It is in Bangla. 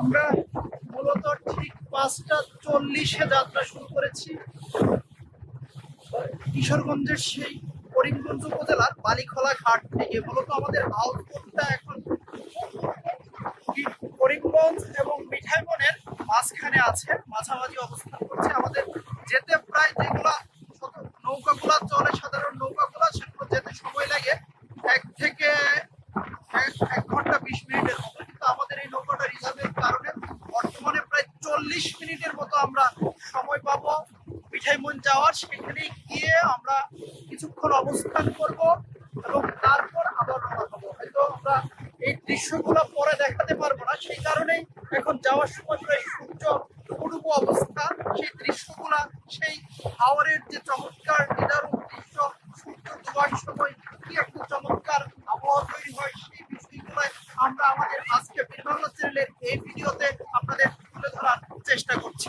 আমরা মূলত ঠিক পাঁচটা চল্লিশে যাত্রা শুরু করেছি। কিশোরগঞ্জের সেই করিমগঞ্জ উপজেলার বালিখোলা ঘাট থেকে। মূলত আমাদের আউটপুটটা এখন করিমগঞ্জ এবং মিঠাইমনের মাঝখানে আছে, মাঝামাঝি অবস্থান করছে। আমাদের যেতে প্রায় যেগুলা নৌকাগুলা চলে, সাধারণ নৌকাগুলা, সেগুলো যেতে সময় লাগে এক থেকে এক ঘণ্টা বিশ মিনিটের মতো কিন্তু আমাদের এই নৌকাটা রিজার্ভের কারণে বর্তমানে প্রায় চল্লিশ মিনিটের মতো আমরা সময় পাবো। মিঠাইমন যাওয়ার সেখানে গিয়ে আমরা কিছুক্ষণ অবস্থান করব এবং তারপর আবার রওনা হব। হয়তো আমরা এই দৃশ্যগুলো পরে দেখাতে পারব না, সেই কারণেই এখন যাওয়ার সময় প্রায় সূর্য পূর্ব অবস্থা। সেই দৃশ্যগুলা, সেই হাওয়ারের যে চমৎকার নিদারুণ দৃশ্য সূর্য ডোবার সময় কি একটা চমৎকার আবহাওয়া তৈরি হয়, সেই বিষয়গুলো আমরা আমাদের আজকে বিভিন্ন চ্যানেলের এই ভিডিওতে চেষ্টা করছি